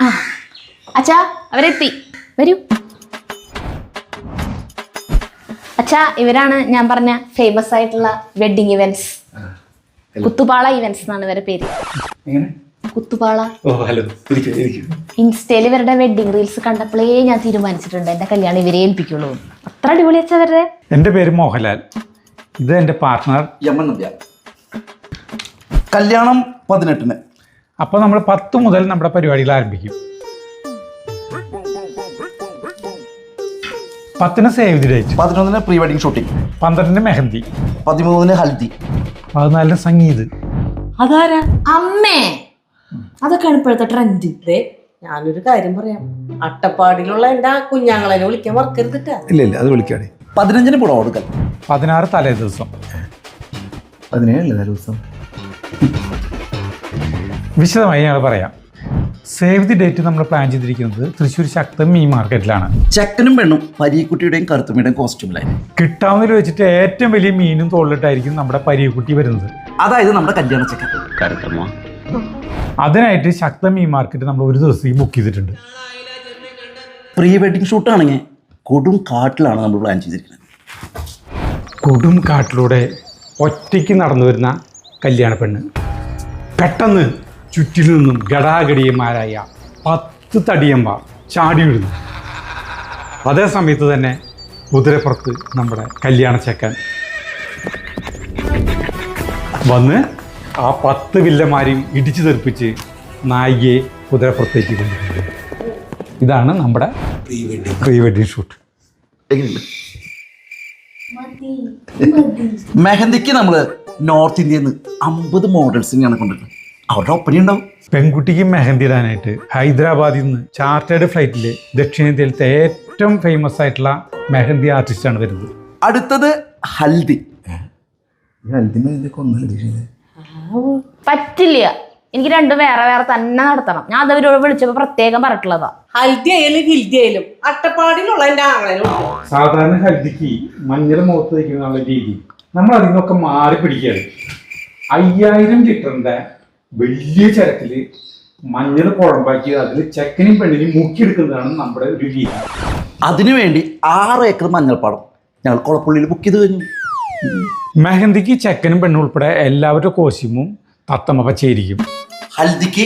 അച്ഛാ അവരെത്തി. വരൂ. അച്ഛാ ഇവരാണ് ഞാൻ പറഞ്ഞ ഫേമസ് ആയിട്ടുള്ള വെഡിങ് ഇവന്റ്സ് കുത്തുപാള ഇവന്റ്സ് എന്നാണ് ഇവരുടെ പേര്. എങ്ങനെ? കുത്തുപാള. ഓ ഹലോ. ഇരിക്കും ഇരിക്കും. ഇൻസ്റ്റയിൽ ഇവരുടെ വെഡിങ് റീൽസ് കണ്ടപ്പോഴേ ഞാൻ തീരുമാനിച്ചിട്ടുണ്ട്. എന്റെ കല്യാണം ഇവരെ ഏൽപ്പിക്കുള്ളൂ. അത്ര അടിപൊളി അച്ഛാ അവരുടെ എന്റെ പേര് മോഹൻലാൽ. ഇത് എന്റെ പാർട്ട്ണർ യമൻ കല്യാണം പതിനെട്ടിന്. അപ്പോൾ നമ്മൾ പത്ത് മുതൽ നമ്മുടെ പരിപാടികൾ ആരംഭിക്കും. പത്തിന് സേവ് ദി ഡേറ്റ് പതിനൊന്നിന് പ്രീ വെഡിങ് ഷൂട്ടിംഗ്. പന്ത്രണ്ടിന് മെഹന്തി. പതിമൂന്നിന് ഹൽദി. പതിനാലിന് സംഗീത്. അതാരാ? അമ്മേ! അതൊക്കെയാണ് ഇപ്പോഴത്തെ ട്രെൻഡ് ദേ ഞാനൊരു കാര്യം പറയാം. അട്ടപ്പാടിയിലുള്ള എന്റെ ആ കുഞ്ഞാങ്ങളെ വിളിക്കാൻ മറക്കരുതിട്ടാ. ഇല്ല ഇല്ല അത് വിളിക്കാണ് പതിനഞ്ചിന് പുറം കൊടുക്കൽ പതിനാറ് തലേ ദിവസം. പതിനേഴല്ലേ ദിവസം? വിശദമായി ഞങ്ങൾ പറയാം. സേവ് ദി ഡേറ്റ് നമ്മൾ പ്ലാൻ ചെയ്തിരിക്കുന്നത് തൃശ്ശൂർ ശക്തം മീൻ മാർക്കറ്റിലാണ്. ചെക്കനും പെണ്ണും പരീക്കുട്ടിയുടെയും കറുത്തുമ്മയുടെയും കോസ്റ്റ്യൂമിലായി കിട്ടാവുന്നതിൽ വെച്ചിട്ട് ഏറ്റവും വലിയ മീനും തോളിലിട്ടായിരിക്കും നമ്മുടെ പരീക്കുട്ടി വരുന്നത്. അതായത് നമ്മുടെ കല്യാണ ചെക്കൻ. അതിനായിട്ട് ശക്തം മീൻ മാർക്കറ്റ് നമ്മൾ ഒരു ദിവസം ബുക്ക് ചെയ്തിട്ടുണ്ട്. പ്രീ വെഡിങ് ഷൂട്ട് ആണെങ്കിൽ കൊടും കാട്ടിലാണ് നമ്മൾ പ്ലാൻ ചെയ്തിരിക്കുന്നത്. കൊടും കാട്ടിലൂടെ ഒറ്റയ്ക്ക് നടന്നു വരുന്ന കല്യാണ പെണ്ണ്. പെട്ടെന്ന് ചുറ്റിൽ നിന്നും ഗടാഗടിയന്മാരായ പത്ത് തടിയന്മാർ ചാടി വിടുന്നു അതേ സമയത്ത് തന്നെ കുതിരപ്പുറത്ത് നമ്മുടെ കല്യാണ ചെക്കൻ വന്ന് ആ പത്ത് വില്ലന്മാരെയും ഇടിച്ചു തെറിപ്പിച്ച് നായികയെ കുതിരപ്പുറത്തേക്ക് കൊണ്ടുപോകും ഇതാണ് നമ്മുടെ പ്രീ വെഡിങ് ഷൂട്ട്. എങ്ങനെയുണ്ട്? മെഹന്തിക്ക് നമ്മൾ നോർത്ത് ഇന്ത്യയിൽ നിന്ന് അമ്പത് മോഡൽസിനെയാണ് കൊണ്ടുവരുന്നത്. അവരുടെ ഒപ്പന ഉണ്ടാവും. പെൺകുട്ടിക്ക് മെഹന്തി ഇടാനായിട്ട് ഹൈദരാബാദിൽ നിന്ന് ചാർട്ടേഡ് ഫ്ലൈറ്റിൽ ദക്ഷിണേന്ത്യയിലത്തെ ഏറ്റവും ഫേമസ് ആയിട്ടുള്ള മെഹന്തി ആർട്ടിസ്റ്റാണ് വരുന്നത്. അടുത്തത് ഹൽദി. ഹൽദി ഒന്നല്ല പറ്റില്ല. എനിക്ക് രണ്ടും വേറെ വേറെ തന്നെ നടത്തണം. ഞാൻ അത് അവരോട് വിളിച്ചപ്പോ പ്രത്യേകം പറഞ്ഞിട്ടുള്ളതാ. ഹൽദി ആയാലും ഹിൽദി ആയാലും അട്ടപ്പാടിയിലുള്ള എന്റെ ആങ്ങളെ വിളിക്കാം സാധാരണ ഹൽദിക്ക് മഞ്ഞൾ മുഖത്ത് വയ്ക്കുന്ന രീതി. നമ്മൾ അതിൽ നിന്നൊക്കെ മാറി പിടിക്കുകയാണ് അയ്യായിരം ലിറ്ററിന്റെ വലിയ ചരക്കിൽ മഞ്ഞൾ കുഴമ്പാക്കി അതിൽ ചെക്കനും പെണ്ണിനും മുക്കിയെടുക്കുന്നതാണ് നമ്മുടെ ഒരു രീതി. അതിനുവേണ്ടി ആറ് ഏക്കർ മഞ്ഞൾപ്പാടം ഞങ്ങൾ കുളപ്പുള്ളിയിൽ ബുക്ക് ചെയ്ത് കഴിഞ്ഞു. മെഹന്തിക്ക് ചെക്കനും പെണ്ണും ഉൾപ്പെടെ എല്ലാവരുടെ കോസ്റ്റ്യൂമും തത്തമ്മ പച്ചയിരിക്കും ഹൽദിക്ക്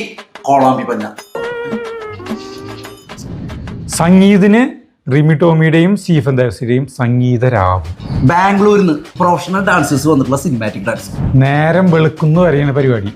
കോളാമ്പി പഞ്ഞ. സംഗീതിന് റിമി ടോമിയുടെയും സീഫൻ ദേവസിയുടെയും സംഗീത രാവ്. ബാംഗ്ലൂരിൽ നിന്ന് പ്രൊഫഷണൽ ഡാൻസേഴ്സ് വന്നിട്ടുള്ള സിനിമാറ്റിക് ഡാൻസ് നേരം വെളുക്കുന്നു വരെയാണ് പരിപാടി.